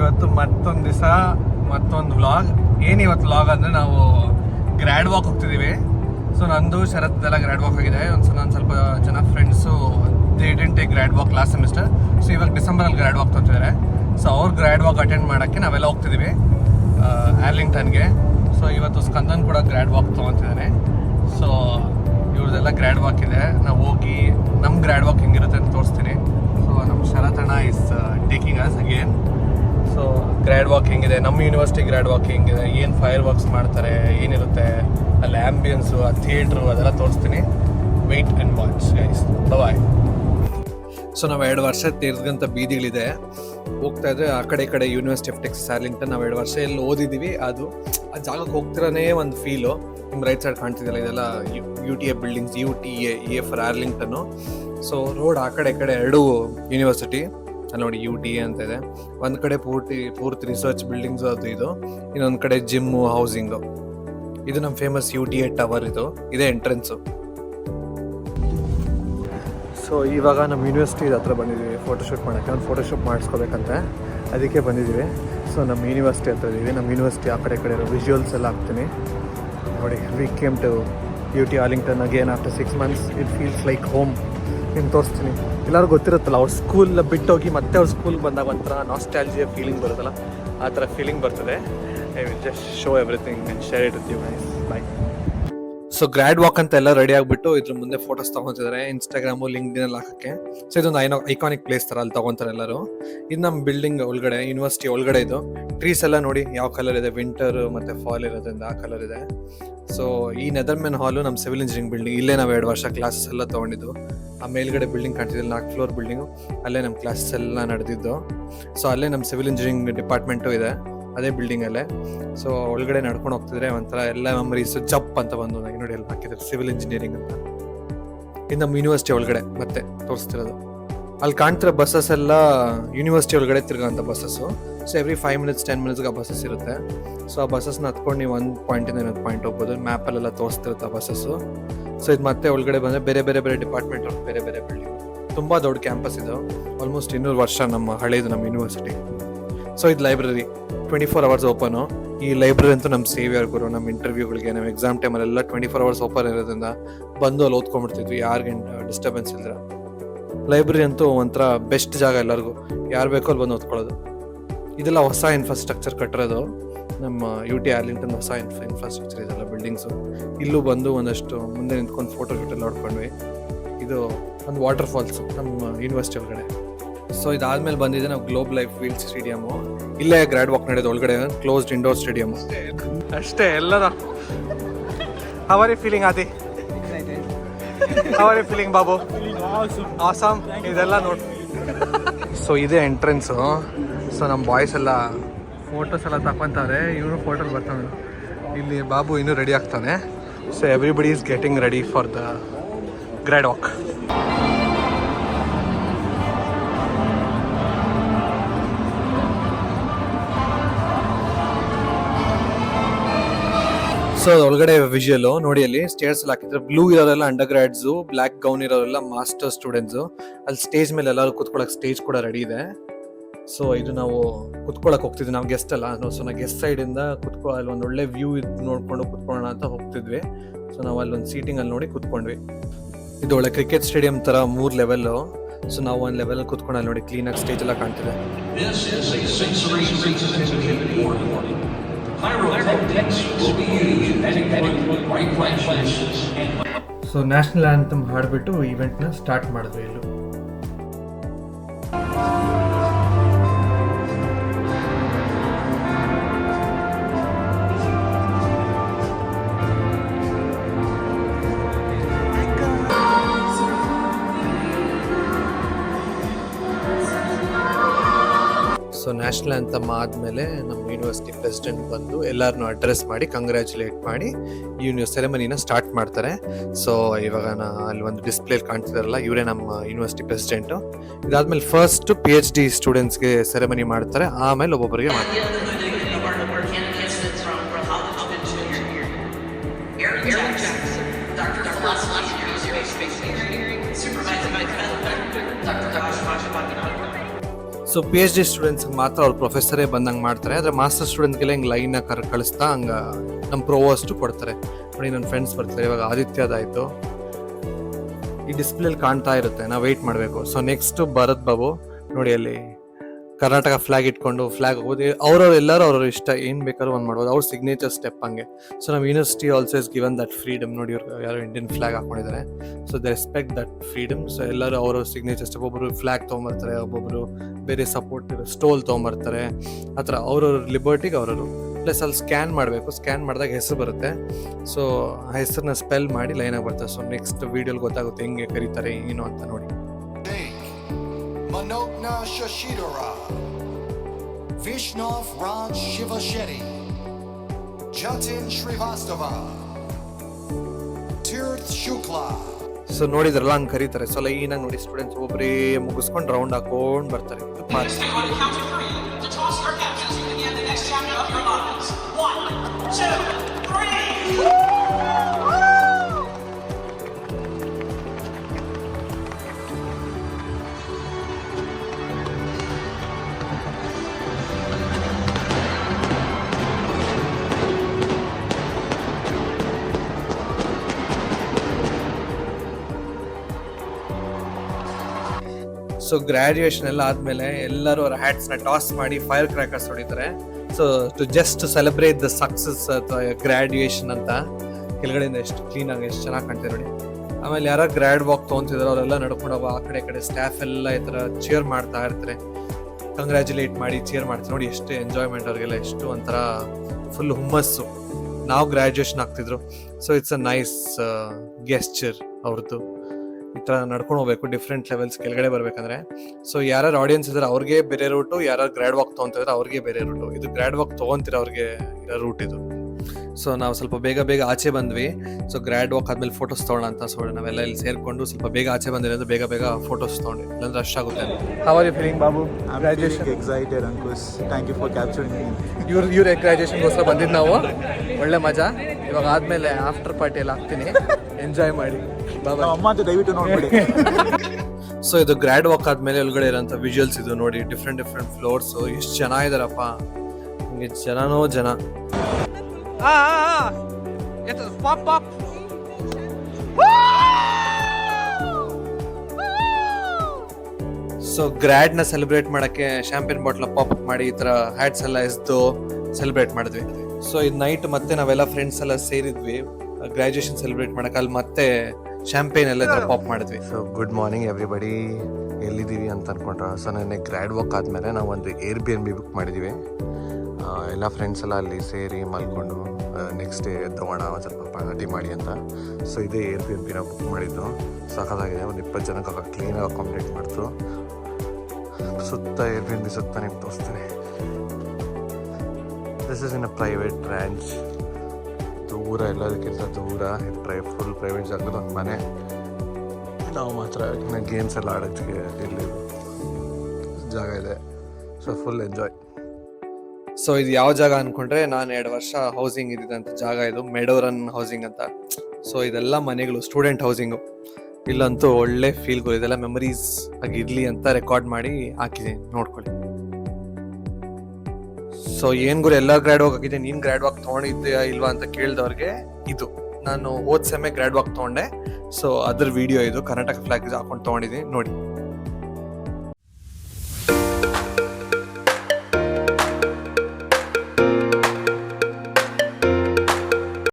ಇವತ್ತು ಮತ್ತೊಂದು ದಿವಸ, ಮತ್ತೊಂದು ವ್ಲಾಗ್ ಏನು ಇವತ್ತು ವ್ಲಾಗ್ ಅಂದರೆ ನಾವು ಗ್ರ್ಯಾಂಡ್ ವಾಕ್ ಹೋಗ್ತಿದ್ದೀವಿ ಸೊ ನಂದು ಶರತ್ದೆಲ್ಲ ಗ್ರ್ಯಾಂಡ್ ವಾಕ್ ಆಗಿದೆ. ಒಂದು ನಾನು ಸ್ವಲ್ಪ ಜನ friends they didn't take grad walk last semester so ಇವಾಗ ಡಿಸೆಂಬರಲ್ಲಿ ಗ್ರ್ಯಾಂಡ್ ವಾಕ್ ತೊಗೊತಿದ್ದಾರೆ ಸೊ ಅವ್ರು ಗ್ರ್ಯಾಂಡ್ ವಾಕ್ ಅಟೆಂಡ್ ಮಾಡೋಕ್ಕೆ ನಾವೆಲ್ಲ ಹೋಗ್ತಿದ್ದೀವಿ ಆರ್ಲಿಂಗ್ಟನ್ಗೆ ಸೊ ಇವತ್ತು ಸ್ಕಂದನ್ ಕೂಡ ಗ್ರ್ಯಾಂಡ್ ವಾಕ್ ತೊಗೊತಿದ್ದಾನೆ. ಸೊ ಇವ್ರದ್ದೆಲ್ಲ ಗ್ರ್ಯಾಂಡ್ ವಾಕ್ ಇದೆ. ನಾವು ಹೋಗಿ ನಮ್ಮ ಗ್ರ್ಯಾಂಡ್ ವಾಕ್ ಹೆಂಗಿರುತ್ತೆ ಅಂತ ತೋರಿಸ್ತೀನಿ. ಸೊ ನಮ್ಮ ಶರತಣ್ಣ is taking us again so grad walk ಹೆಂಗಿದೆ? ನಮ್ಮ ಯೂನಿವರ್ಸಿಟಿ ಗ್ರ್ಯಾಡ್ ವಾಕ್ ಹೆಂಗಿದೆ? ಏನು ಫೈರ್ ವರ್ಕ್ಸ್ ಮಾಡ್ತಾರೆ? ಏನಿರುತ್ತೆ? ಅಲ್ಲಿ ಆ್ಯಂಬಿಯನ್ಸು ಆ ಥಿಯೇಟ್ರು ಅದೆಲ್ಲ ತೋರಿಸ್ತೀನಿ. Wait and watch guys bye so ನಾವು ಎರಡು ವರ್ಷ ತೀರ್ಗಂತ ಬೀದಿಗಳಿದೆ. ಹೋಗ್ತಾ ಇದ್ರೆ ಆ ಕಡೆ ಕಡೆ ಯೂನಿವರ್ಸಿಟಿ ಆಫ್ ಟೆಕ್ಸಸ್ ಆರ್ಲಿಂಗ್ಟನ್ ನಾವು ಎರಡು ವರ್ಷ ಎಲ್ಲಿ ಓದಿದ್ದೀವಿ ಅದು ಆ ಜಾಗಕ್ಕೆ ಹೋಗ್ತಿರೋನೇ ಒಂದು ಫೀಲು ನಿಮ್ಮ ರೈಟ್ ಸೈಡ್ ಕಾಣ್ತಿದ್ದಲ್ಲ ಇದೆಲ್ಲ U T A buildings U T A A for Arlington so road ಆ ಕಡೆ ಕಡೆ ಎರಡು ಯೂನಿವರ್ಸಿಟಿ ನೋಡಿ ಯು ಟಿ ಎ ಅಂತ ಇದೆ. ಒಂದು ಕಡೆ ಪೂರ್ತಿ ಪೂರ್ತಿ ರಿಸರ್ಚ್ ಬಿಲ್ಡಿಂಗ್ಸ್ ಅದು ಇದು. ಇನ್ನೊಂದು ಕಡೆ ಜಿಮ್ಮು ಹೌಸಿಂಗು ಇದು ನಮ್ಮ famous U T A tower ಇದು. ಇದೇ ಎಂಟ್ರೆನ್ಸು ಸೊ ಇವಾಗ ನಮ್ಮ ಯೂನಿವರ್ಸಿಟಿ ಹತ್ರ ಬಂದಿದ್ದೀವಿ ಫೋಟೋಶೂಟ್ ಮಾಡೋಕ್ಕೆ. ಒಂದು ಫೋಟೋಶೂಟ್ ಮಾಡಿಸ್ಕೋಬೇಕಂತೆ. ಅದಕ್ಕೆ ಬಂದಿದ್ದೀವಿ ಸೊ ನಮ್ಮ ಯೂನಿವರ್ಸಿಟಿ ಹತ್ರ ಇದ್ದೀವಿ ನಮ್ಮ ಯೂನಿವರ್ಸಿಟಿ ಆ ಕಡೆ ಕಡೆ ವಿಜುವಲ್ಸ್ ಎಲ್ಲ ಹಾಕ್ತೀನಿ. ನೋಡಿ we came to U T Arlington again after six months it feels like home ನಿಮ್ಗೆ ತೋರಿಸ್ತೀನಿ. ಎಲ್ಲರೂ ಗೊತ್ತಿರುತ್ತಲ್ಲ, ಅವ್ರ ಸ್ಕೂಲ್ ಬಿಟ್ಟೋಗಿ ಮತ್ತೆ ಅವ್ರ ಸ್ಕೂಲ್ಗೆ ಬಂದಾಗ ಒಂಥರ ನಾಸ್ಟ್ಯಾಲ್ಜಿಯ ಫೀಲಿಂಗ್ ಬರುತ್ತಲ್ಲ, ಆ ಥರ ಫೀಲಿಂಗ್ ಬರ್ತದೆ. I will just show everything and share it with you guys bye so grad walk ಅಂತ ಎಲ್ಲ ರೆಡಿ ಆಗಿಬಿಟ್ಟು ಇದ್ರ ಮುಂದೆ ಫೋಟೋಸ್ ತಗೊಂತಿದ್ದಾರೆ ಇನ್ಸ್ಟಾಗ್ರಾಮು ಲಿಂಕ್ಡಿನ್ ಅಲ್ಲಿ ಹಾಕಕ್ಕೆ. ಸೊ ಇದೊಂದು ಐನೋ ಐಕಾನಿಕ್ ಪ್ಲೇಸ್ ತರ ಅಲ್ಲಿ ತಗೊಂತಾರೆ ಎಲ್ಲರೂ. ಇದು ನಮ್ಮ ಬಿಲ್ಡಿಂಗ್ ಒಳಗಡೆ ಯೂನಿವರ್ಸಿಟಿ ಒಳಗಡೆ ಇದು. ಟ್ರೀಸ್ ಎಲ್ಲ ನೋಡಿ ಯಾವ ಕಲರ್ ಇದೆ ವಿಂಟರ್ ಮತ್ತೆ ಫಾಲ್ ಇರೋದ್ರಿಂದ ಆ ಕಲರ್ ಇದೆ. ಸೊ ಈ ನೆದರ್ಮೆನ್ ಹಾಲು ನಮ್ಮ ಸಿವಿಲ್ ಇಂಜಿನಿಯರಿಂಗ್ ಬಿಲ್ಡಿಂಗ್ ಇಲ್ಲೇ ನಾವು ಎರಡು ವರ್ಷ ಕ್ಲಾಸಸ್ ಎಲ್ಲ ತೊಗೊಂಡಿದ್ದು. ಆ ಮೇಲ್ಗಡೆ ಬಿಲ್ಡಿಂಗ್ ಕಾಣ್ತಿದ್ದಿಲ್ಲ ನಾಲ್ಕು ಫ್ಲೋರ್ ಬಿಲ್ಡಿಂಗು ಅಲ್ಲೇ ನಮ್ಮ ಕ್ಲಾಸಸ್ ಎಲ್ಲ ನಡೆದಿದ್ದು. ಸೊ ಅಲ್ಲೇ ನಮ್ಮ ಸಿವಿಲ್ ಇಂಜಿನಿಯರಿಂಗ್ ಡಿಪಾರ್ಟ್ಮೆಂಟು ಇದೆ. ಅದೇ ಬಿಲ್ಡಿಂಗ್ ಅಲ್ಲೇ. ಸೊ ಒಳಗಡೆ ನಡ್ಕೊಂಡು ಹೋಗ್ತಿದ್ರೆ ಒಂಥರ ಎಲ್ಲ ಮೆಮರೀಸ್ ಜಪ್ ಅಂತ ಬಂದು ನನಗೆ ನೋಡಿ ಅಲ್ಲಿ ಹಾಕಿದ್ದಾರೆ ಸಿವಿಲ್ ಇಂಜಿನಿಯರಿಂಗ್ ಅಂತ. ಇದು ನಮ್ಮ ಯೂನಿವರ್ಸಿಟಿ ಒಳಗಡೆ ಮತ್ತೆ ತೋರಿಸ್ತಿರೋದು. ಅಲ್ಲಿ ಕಾಣ್ತಿರೋ ಬಸ್ಸಸ್ ಎಲ್ಲ ಯೂನಿವರ್ಸಿಟಿ ಒಳಗಡೆ ತಿರ್ಗೋಂಥ buses so every five minutes ten ಮಿನಿಟ್ಸ್ಗೆ ಆ ಬಸ್ಸಸ್ ಇರುತ್ತೆ. ಸೊ ಆ ಬಸ್ಸಸ್ನ ಹತ್ಕೊಂಡು ನೀವು ಒಂದು ಪಾಯಿಂಟಿಂದ ಇನ್ನೊಂದು ಪಾಯಿಂಟ್ ಹೋಗ್ಬೋದು. ಮ್ಯಾಪಲ್ಲೆಲ್ಲ ತೋರಿಸ್ತಿರುತ್ತೆ ಆ ಬಸ್ಸಸ್ಸು ಸೊ ಇದು ಮತ್ತೆ ಒಳಗಡೆ ಬಂದರೆ ಬೇರೆ ಬೇರೆ ಬೇರೆ ಡಿಪಾರ್ಟ್ಮೆಂಟ್ ಬೇರೆ ಬೇರೆ ಬಿಲ್ಡಿಂಗ್ ತುಂಬ ದೊಡ್ಡ ಕ್ಯಾಂಪಸ್ ಇದು. ಆಲ್ಮೋಸ್ಟ್ ಇನ್ನೂರು ವರ್ಷ ನಮ್ಮ ಹಳೇದು ನಮ್ಮ ಯೂನಿವರ್ಸಿಟಿ ಸೊ ಇದು library twenty four hours open ಈ ಲೈಬ್ರರಿ ಅಂತೂ ನಮ್ಮ ಸೇವಿಯರ್ ಗುರು ನಮ್ಮ ಇಂಟರ್ವ್ಯೂಗಳಿಗೆ ನಮ್ಮ ಎಕ್ಸಾಮ್ ಟೈಮಲ್ಲೆಲ್ಲ ಟ್ವೆಂಟಿ ಫೋರ್ ಅವರ್ಸ್ ಓಪನ್ ಇರೋದ್ರಿಂದ ಬಂದು ಅಲ್ಲಿ ಓದ್ಕೊಂಡ್ಬಿಡ್ತಿದ್ವಿ. ಯಾರಿಗೆ ಡಿಸ್ಟರ್ಬೆನ್ಸ್ ಇಲ್ಲ ಲೈಬ್ರರಿ ಅಂತೂ ಒಂಥರ ಬೆಸ್ಟ್ ಜಾಗ ಎಲ್ಲರಿಗೂ. ಯಾರು ಬೇಕೋ ಅಲ್ಲಿ ಬಂದು ಓದ್ಕೊಳ್ಳೋದು. ಇದೆಲ್ಲ ಹೊಸ ಇನ್ಫ್ರಾಸ್ಟ್ರಕ್ಚರ್ ಕಟ್ಟಿರೋದು. ನಮ್ಮ ಯು ಟಿ ಆರ್ಲಿಂಟನ್ ಹೊಸ ಇನ್ಫ್ ಇನ್ಫ್ರಾಸ್ಟ್ರಕ್ಚರ್ ಇದೆಲ್ಲ ಬಿಲ್ಡಿಂಗ್ಸು ಇಲ್ಲೂ ಬಂದು ಒಂದಷ್ಟು ಮುಂದೆ ನಿಂತ್ಕೊಂಡು ಫೋಟೋ ಶೂಟ್ ಎಲ್ಲ ನೋಡ್ಕೊಂಡ್ವಿ. ಇದು ಒಂದು ವಾಟರ್ ಫಾಲ್ಸು ನಮ್ಮ ಯೂನಿವರ್ಸಿಟಿ ಒಳಗಡೆ. ಸೊ ಇದಾದ್ಮೇಲೆ ಬಂದಿದೆ ನಾವು ಗ್ಲೋಬ್ ಲೈಫ್ ವೀಲ್ಸ್ ಸ್ಟೇಡಿಯಮು ಇಲ್ಲೇ ಗ್ರ್ಯಾಡ್ ವಾಕ್ ನಡೆಯೋದು ಒಳಗಡೆ ಕ್ಲೋಸ್ಡ್ ಇಂಡೋರ್ ಸ್ಟೇಡಿಯಂ ಅಷ್ಟೇ, ಎಲ್ಲರ. ಹವರ್ ಯು ಫೀಲಿಂಗ್ ಆದಿ ಅವರೇ ಫೀಲಿಂಗ್ ಬಾಬು ಆಸಾಮ್ ಇದೆಲ್ಲ ನೋಡಿ ಸೊ ಇದೇ ಎಂಟ್ರೆನ್ಸು ಸೊ ನಮ್ಮ ಬಾಯ್ಸ್ ಎಲ್ಲ ಫೋಟೋಸ್ ಎಲ್ಲ ತಕೊಂತಾರೆ ಇವನು ಫೋಟೋಲ್ ಬರ್ತಾನೆ. ಇಲ್ಲಿ ಬಾಬು ಇನ್ನೂ ರೆಡಿ ಆಗ್ತಾನೆ. So everybody is getting ready for the grad walk so ಒಳಗಡೆ ವಿಜುವಲ್ ನೋಡಿ ಅಲ್ಲಿ ಸ್ಟೇಜ್ ಅಲ್ಲಿ ಹಾಕಿದ್ರೆ ಬ್ಲೂ ಇರೋರೆಲ್ಲ ಅಂಡರ್ ಗ್ರಾಡ್ಸ್ ಬ್ಲಾಕ್ ಗೌನ್ ಇರೋರೆಲ್ಲ ಮಾಸ್ಟರ್ ಸ್ಟೂಡೆಂಟ್ಸ್ ಅಲ್ಲಿ ಸ್ಟೇಜ್ ಮೇಲೆ ಎಲ್ಲರೂ ಕುತ್ಕೊಳಕ್ ಸ್ಟೇಜ್ ಕೂಡ ರೆಡಿ ಇದೆ. ಸೊ ಇದು ನಾವು ಕುತ್ಕೊಳಕ್ ಹೋಗ್ತಿದ್ವಿ, ನಾವು ಗೆಸ್ಟ್ ಅಲ್ಲ. ಸೊ ನಾವು ಗೆಸ್ಟ್ ಸೈಡ್ ಇಂದ ಕುತ್ಕೊ, ಅಲ್ಲಿ ಒಂದು ಒಳ್ಳೆ ವ್ಯೂ ನೋಡ್ಕೊಂಡು ಕುತ್ಕೊಳ್ಳೋಣ ಅಂತ ಹೋಗ್ತಿದ್ವಿ. ಸೊ ನಾವು ಅಲ್ಲಿ ಒಂದು ಸೀಟಿಂಗ್ ಅಲ್ಲಿ ನೋಡಿ ಕುತ್ಕೊಂಡ್ವಿ. ಇದು ಒಳ್ಳೆ ಕ್ರಿಕೆಟ್ ಸ್ಟೇಡಿಯಂ ತರ ಮೂರ್ ಲೆವೆಲ್ ಸೊ ನಾವು ಒಂದು ಲೆವೆಲ್ ಕುತ್ಕೊಂಡು ಅಲ್ಲಿ ನೋಡಿ ಕ್ಲೀನ್ ಆಗಿ ಸ್ಟೇಜ್ ಎಲ್ಲ ಕಾಣ್ತಿದೆ. ಸೊ ನ್ಯಾಷನಲ್ ಆ್ಯಂಥಮ್ ಹಾಡ್ಬಿಟ್ಟು ಇವೆಂಟ್ನ ಸ್ಟಾರ್ಟ್ ಮಾಡಿದ್ವಿ ಇಲ್ಲೂ ನ್ಯಾಷನಲ್ ಅಂತ ಆದಮೇಲೆ ನಮ್ಮ ಯೂನಿವರ್ಸಿಟಿ ಪ್ರೆಸಿಡೆಂಟ್ ಬಂದು ಎಲ್ಲರನ್ನೂ ಅಡ್ರೆಸ್ ಮಾಡಿ ಕಂಗ್ರ್ಯಾಚುಲೇಟ್ ಮಾಡಿ ಯೂನಿವರ್ ಸೆರೆಮನಿನ ಸ್ಟಾರ್ಟ್ ಮಾಡ್ತಾರೆ. ಸೊ ಇವಾಗ ನಾ ಅಲ್ಲಿ ಒಂದು ಡಿಸ್ಪ್ಲೇ ಕಾಣ್ತಿದಾರಲ್ಲ, ಇವರೇ ನಮ್ಮ ಯೂನಿವರ್ಸಿಟಿ ಪ್ರೆಸಿಡೆಂಟು ಇದಾದ್ಮೇಲೆ ಫಸ್ಟ್ ಪಿ ಎಚ್ ಡಿ ಸ್ಟೂಡೆಂಟ್ಸ್ಗೆ ಸೆರೆಮನಿ ಮಾಡ್ತಾರೆ, ಆಮೇಲೆ ಒಬ್ಬೊಬ್ಬರಿಗೆ ಮಾಡ್ತಾರೆ. ಸೊ ಪಿ ಎಚ್ ಡಿ ಸ್ಟೂಡೆಂಟ್ಸ್ಗೆ ಮಾತ್ರ ಅವ್ರು ಪ್ರೊಫೆಸರೇ ಬಂದಂಗೆ ಮಾಡ್ತಾರೆ. ಆದರೆ ಮಾಸ್ಟರ್ ಸ್ಟೂಡೆಂಟ್ಗೆಲ್ಲ ಹಿಂಗೆ ಲೈನ ಕರ್, ಕಳಿಸ್ತಾ ಹಂಗೆ ನಮ್ಮ ಪ್ರೋವೋಸ್ಟು ಕೊಡ್ತಾರೆ. ನೋಡಿ ನನ್ನ ಫ್ರೆಂಡ್ಸ್ ಬರ್ತಾರೆ. ಇವಾಗ ಆದಿತ್ಯದಾಯಿತು ಈ ಡಿಸ್ಪ್ಲೇಲಿ ಕಾಣ್ತಾ ಇರುತ್ತೆ. ನಾವು ವೆಯ್ಟ್ ಮಾಡಬೇಕು. So next Bharath Babu. ನೋಡಿ ಅಲ್ಲಿ. ಕರ್ನಾಟಕ ಫ್ಲಾಗ್ ಇಟ್ಕೊಂಡು ಫ್ಲಾಗ್ ಹೋಗೋದು ಅವ್ರವ್ರು ಎಲ್ಲರೂ ಅವ್ರವ್ರ ಇಷ್ಟ, ಏನು ಬೇಕಾದ್ರೂ ಒಂದು ಮಾಡ್ಬೋದು. ಅವ್ರ ಸಿಗ್ನೇಚರ್ ಸ್ಟೆಪ್ ಹಂಗೆ. ಸೊ ನಮ್ಮ university also is given that freedom ನೋಡಿ, ಇವ್ರು ಯಾರು ಇಂಡಿಯನ್ ಫ್ಲಾಗ್ ಹಾಕೊಂಡಿದ್ದಾರೆ so the respect that freedom so ಎಲ್ಲರೂ ಅವ್ರ ಸಿಗ್ನೇಚರ್ ಸ್ಟೆಪ್ ಒಬ್ಬರು ಫ್ಲಾಗ್ ತೊಗೊಂಬರ್ತಾರೆ ಒಬ್ಬೊಬ್ಬರು ಬೇರೆ ಸಪೋರ್ಟ್ ಸ್ಟೋಲ್ ತೊಗೊಂಬರ್ತಾರೆ. ಆ ಥರ ಅವ್ರವ್ರ ಲಿಬರ್ಟಿಗೆ ಅವರವರು. ಪ್ಲಸ್ ಅಲ್ಲಿ ಸ್ಕ್ಯಾನ್ ಮಾಡಬೇಕು. ಸ್ಕ್ಯಾನ್ ಮಾಡಿದಾಗ ಹೆಸರು ಬರುತ್ತೆ. ಸೊ ಆ ಹೆಸರನ್ನ ಸ್ಪೆಲ್ ಮಾಡಿ ಲೈನಾಗಿ ಬರ್ತದೆ ಸೊ ನೆಕ್ಸ್ಟ್ ವೀಡಿಯೋಲಿ ಗೊತ್ತಾಗುತ್ತೆ ಹೆಂಗೆ ಕರೀತಾರೆ, ಏನು ಅಂತ ನೋಡಿ. Manogna Shashidara, Vishnov Raj Shivashetty, Jatin Srivastava, Tirth Shukla, so ನೋಡಿದ್ರಲ್ಲ ಹಂಗೆ ಕರೀತಾರೆ ಸೊ ಲೈನಾಗಿ ನೋಡಿ ಸ್ಟೂಡೆಂಟ್ಸ್ ಒಬ್ಬರೇ ಮುಗಿಸ್ಕೊಂಡು ರೌಂಡ್ ಹಾಕೊಂಡು ಬರ್ತಾರೆ ಇದು ಮಾರ್ಕ್ಸ್ ಸೊ ಗ್ರಾಡ್ಯುಯೇಷನ್ ಎಲ್ಲ ಆದ್ಮೇಲೆ ಎಲ್ಲರೂ ಅವರ ಹ್ಯಾಟ್ಸ್ನ ಟಾಸ್ ಮಾಡಿ ಫೈರ್ ಕ್ರ್ಯಾಕರ್ಸ್ ಹೊಡಿತಾರೆ. So to just celebrate the success ಅಥವಾ ಗ್ರಾಡ್ಯುಯೇಷನ್ ಅಂತ, ಕೆಳಗಡೆಯಿಂದ ಎಷ್ಟು ಕ್ಲೀನಾಗಿ ಎಷ್ಟು ಚೆನ್ನಾಗಿ ಕಾಣ್ತಿದೆ ನೋಡಿ. ಆಮೇಲೆ ಯಾರೋ ಗ್ರ್ಯಾಡ್ ವಾಕ್ ತೊಗೊಂತಿದಾರೆ ಅವರೆಲ್ಲ ನಡ್ಕೊಂಡು ಆ ಕಡೆ ಕಡೆ ಸ್ಟಾಫ್ ಎಲ್ಲ ಈ ಥರ ಚೇರ್ ಮಾಡ್ತಾ ಇರ್ತಾರೆ. ಕಂಗ್ರ್ಯಾಚುಲೇಟ್ ಮಾಡಿ ಚೇರ್ ಮಾಡ್ತಾರೆ. ನೋಡಿ ಎಷ್ಟು ಎಂಜಾಯ್ಮೆಂಟ್ ಅವ್ರಿಗೆಲ್ಲ, ಎಷ್ಟು ಒಂಥರ ಫುಲ್ ಹುಮ್ಮಸ್ಸು. ನಾವು graduation ಆಗ್ತಿದ್ರು. So it's a nice gesture ಅವ್ರದ್ದು. ಈ ಥರ ನಡ್ಕೊಂಡು ಹೋಗ್ಬೇಕು ಡಿಫ್ರೆಂಟ್ ಲೆವೆಲ್ಸ್ ಕೆಳಗಡೆ ಬರ್ಬೇಕಂದ್ರೆ. ಸೊ ಯಾರ್ಯಾರು ಆಡಿಯನ್ಸ್ ಇದ್ರೆ ಅವ್ರಿಗೆ ಬೇರೆ ರೂಟು ಯಾರು ಗ್ರಾಡ್ ವಾಕ್ ತೊಗೊಂತಿದ್ರೆ ಅವ್ರಿಗೆ ಬೇರೆ ರೂಟು ಇದು ಗ್ರಾಡ್ ವಾಕ್ ತೊಗೊಂತೀರ ಅವ್ರಿಗೆ ಇರೋ ರೂಟ್ ಇದು. ಸೊ ನಾವು ಸ್ವಲ್ಪ ಬೇಗ ಬೇಗ ಆಚೆ ಬಂದ್ವಿ. ಸೊ ಗ್ರಾಡ್ ವಾಕ್ ಆದ್ಮೇಲೆ ಫೋಟೋಸ್ ತೊಗೊಳ್ಳೋಣ ಅಂತ ಸೊ ನಾವೆಲ್ಲ ಇಲ್ಲಿ ಸೇರ್ಕೊಂಡು ಸ್ವಲ್ಪ ಬೇಗ ಆಚೆ ಬಂದಿರೋ ಅಂದ್ರೆ ಬೇಗ ಬೇಗ ಫೋಟೋಸ್ ತೊಗೊಂಡು ಇಲ್ಲಾಂದ್ರೆ ರಶ್ ಆಗುತ್ತೆ how are you feeling Babu graduation excited Ankush thank you for capturing. ಇವ್ರ ಇವ್ರ ಗ್ರಾಜುಯೇಷನ್ಗೋಸ್ಕರ ಬಂದಿದ್ದು ನಾವು. ಒಳ್ಳೆ ಮಜಾ. ಇವಾಗ ಆದ್ಮೇಲೆ ಆಫ್ಟರ್ ಪಾರ್ಟಿ ಎಲ್ಲ ಹಾಕ್ತೀನಿ. ಎಂಜಾಯ್ ಮಾಡಿ. ಬಾಬಾ ಅಮ್ಮ ಅಂತ ದಯವಿಟ್ಟು ನೋಡ್ಬಿಡಿ. ಸೊ ಇದು ಗ್ರಾಡ್ ವಾಕ್ ಆದ್ಮೇಲೆ ಒಳಗಡೆ ಇರೋಂಥ ವಿಜುವಲ್ಸ್ ಇದು ನೋಡಿ ಡಿಫ್ರೆಂಟ್ ಡಿಫ್ರೆಂಟ್ ಫ್ಲೋರ್ಸ್ ಎಷ್ಟು ಜನ ಇದಾರಪ್ಪ. ಹಿಂಗೆ ಜನನೋ ಜನ. ಸೊ ಗ್ರಾಡ್ನ ಸೆಲೆಬ್ರೇಟ್ ಮಾಡಕ್ಕೆ ಶಾಂಪಿಯನ್ ಬಾಟ್ಲ ಪಾಪ್ ಅಪ್ ಮಾಡಿ ಈ ತರ ಹ್ಯಾಟ್ಸ್ ಎಲ್ಲ ಎಸ್ದು ಸೆಲೆಬ್ರೇಟ್ ಮಾಡಿದ್ವಿ. ಸೊ ಇದು ನೈಟ್ ಮತ್ತೆ ನಾವೆಲ್ಲ ಫ್ರೆಂಡ್ಸ್ ಎಲ್ಲ ಸೇರಿದ್ವಿ. ಗ್ರಾಜುಯೇಷನ್ ಸೆಲೆಬ್ರೇಟ್ ಮಾಡಕ್ಕೆ ಅಲ್ಲಿ ಮತ್ತೆ ಶಾಂಪೇನ್ ಎಲ್ಲ ಪಾಪ್ ಮಾಡಿದ್ವಿ. ಸೊ ಗುಡ್ ಮಾರ್ನಿಂಗ್ ಎವ್ರಿಬಡಿ ಎಲ್ಲಿದ್ದೀವಿ ಅಂತ ಅನ್ಕೊಂಡ್ರ? ಸೊ ನೆನ್ನೆ ಗ್ರ್ಯಾಡ್ ವರ್ಕ್ ಆದಮೇಲೆ ನಾವು ಒಂದು air B N B book ಮಾಡಿದ್ವಿ ಎಲ್ಲ ಫ್ರೆಂಡ್ಸ್ ಎಲ್ಲ ಅಲ್ಲಿ ಸೇರಿ ಮಲ್ಕೊಂಡು ನೆಕ್ಸ್ಟ್ ಡೇ ತಗೋಣ ಸ್ವಲ್ಪ ಪಾರ್ಟಿ ಮಾಡಿ ಅಂತ. ಸೊ ಇದೇ ಏರ್ ಬಿ ಎನ್ ನಾವು ಬುಕ್ ಮಾಡಿದ್ದು. ಸಖತ್ತಾಗಿದೆ. ಒಂದು ಇಪ್ಪತ್ತು ಜನಕ್ಕೆ ಕ್ಲೀನಾಗಿ ಅಕಾಮಿಡೇಟ್ ಮಾಡ್ತು. ಸುತ್ತ ಏರ್ ಬಿ ಎನ್ ಬಿ ಸುತ್ತ ನಿಮ್ಗೆ ತೋರಿಸ್ತೀನಿ this is in a private branch ದೂರ ಎಲ್ಲದಕ್ಕಿಂತ ದೂರ. ಇದು ಪ್ರೈ ಫುಲ್ ಪ್ರೈವೇಟ್ ಜಾಗದಲ್ಲಿ ಒಂದು ಮನೆ. ನಾವು ಮಾತ್ರ ಗೇಮ್ಸ್ ಎಲ್ಲ ಆಡೋಕ್ಕೆ ಇಲ್ಲಿ ಜಾಗ ಇದೆ. ಸೊ ಫುಲ್ ಎಂಜಾಯ್ ಸೊ ಇದು ಯಾವ ಜಾಗ ಅಂದ್ಕೊಂಡ್ರೆ ನಾನು ಎರಡು ವರ್ಷ ಹೌಸಿಂಗ್ ಇದ್ದಿದ್ದಂಥ ಜಾಗ ಇದು ಮೆಡೋರನ್ ಹೌಸಿಂಗ್ ಅಂತ. ಸೊ ಇದೆಲ್ಲ ಮನೆಗಳು ಸ್ಟೂಡೆಂಟ್ ಹೌಸಿಂಗು ಇಲ್ಲಂತೂ ಒಳ್ಳೆ ಫೀಲ್ಗಳು ಇದೆಲ್ಲ ಮೆಮರೀಸ್ ಆಗಿರಲಿ ಅಂತ ರೆಕಾರ್ಡ್ ಮಾಡಿ ಹಾಕಿದ್ದೀನಿ. ನೋಡ್ಕೊಳ್ಳಿ. ಸೊ ಏನ್ ಗುರು, ಎಲ್ಲ ಗ್ರಾಡ್ ವಾಕ್ ಆಗಿದೆ, ನೀನ್ ಗ್ರಾಡ್ ವಾಕ್ ತಗೊಂಡಿದ್ದೀಯಾ ಇಲ್ವಾ ಅಂತ ಕೇಳಿದವ್ರಿಗೆ ಇದು. ನಾನು ಓದ್ ಸೆಮ್ಮೆ ಗ್ರಾಡ್ ವಾಕ್ ತಗೊಂಡೆ. ಸೊ ಅದ್ರ ವಿಡಿಯೋ ಇದು ಕರ್ನಾಟಕ ಫ್ಲಾಗ್ ಹಾಕೊಂಡು ತಗೊಂಡಿದ್ದೀನಿ, ನೋಡಿ.